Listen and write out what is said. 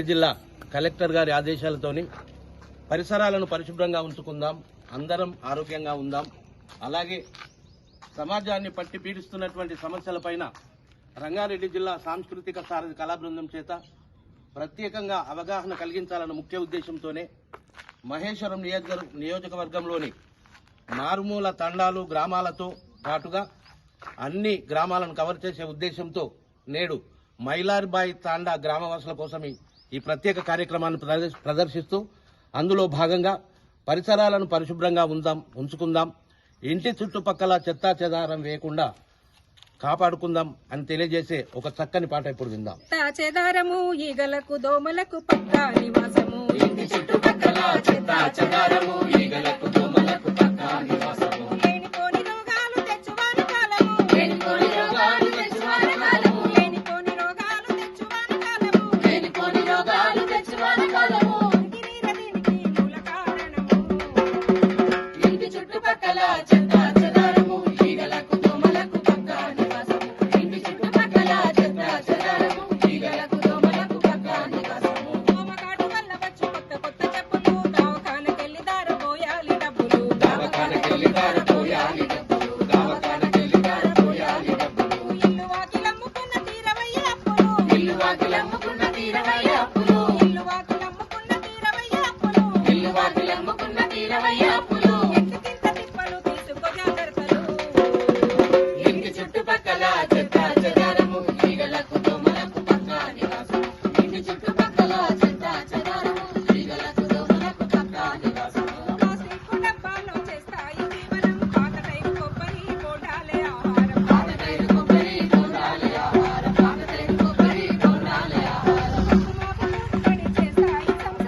జిల్లా కలెక్టర్ గారి ఆదేశాలతోని పరిసరాలను పరిశుభ్రంగా ఉంచుకుందాం అందరం ఆరోగ్యంగా ఉందాం. అలాగే సమాజాన్ని పట్టి పీడిస్తున్నటువంటి సమస్యలపైన రంగారెడ్డి జిల్లా సాంస్కృతిక సారథి కళాబృందం చేత ప్రత్యేకంగా అవగాహన కలిగించాలన్న ముఖ్య ఉద్దేశంతోనే మహేశ్వరం నియోజక నియోజకవర్గంలోని మారుమూల తండాలు గ్రామాలతో పాటుగా అన్ని గ్రామాలను కవర్ చేసే ఉద్దేశంతో నేడు మైలార్బాయి తాండా గ్రామవాసుల కోసం ఈ- ప్రత్యేక కార్యక్రమాన్ని ప్రదర్శిస్తూ అందులో భాగంగా పరిసరాలను పరిశుభ్రంగా ఉందాం ఉంచుకుందాం ఇంటి చుట్టుపక్కల చెత్తా చెదారం వేయకుండా కాపాడుకుందాం అని తెలియజేసే ఒక చక్కని పాట ఇప్పుడు విందాం. చెదారము ఈగలకు దోమలకు పక్క నివాసము. ఇంటి చుట్టుపక్కల చెత్త చెదారము వాకిలమ్ముకున్న తీరవయ్య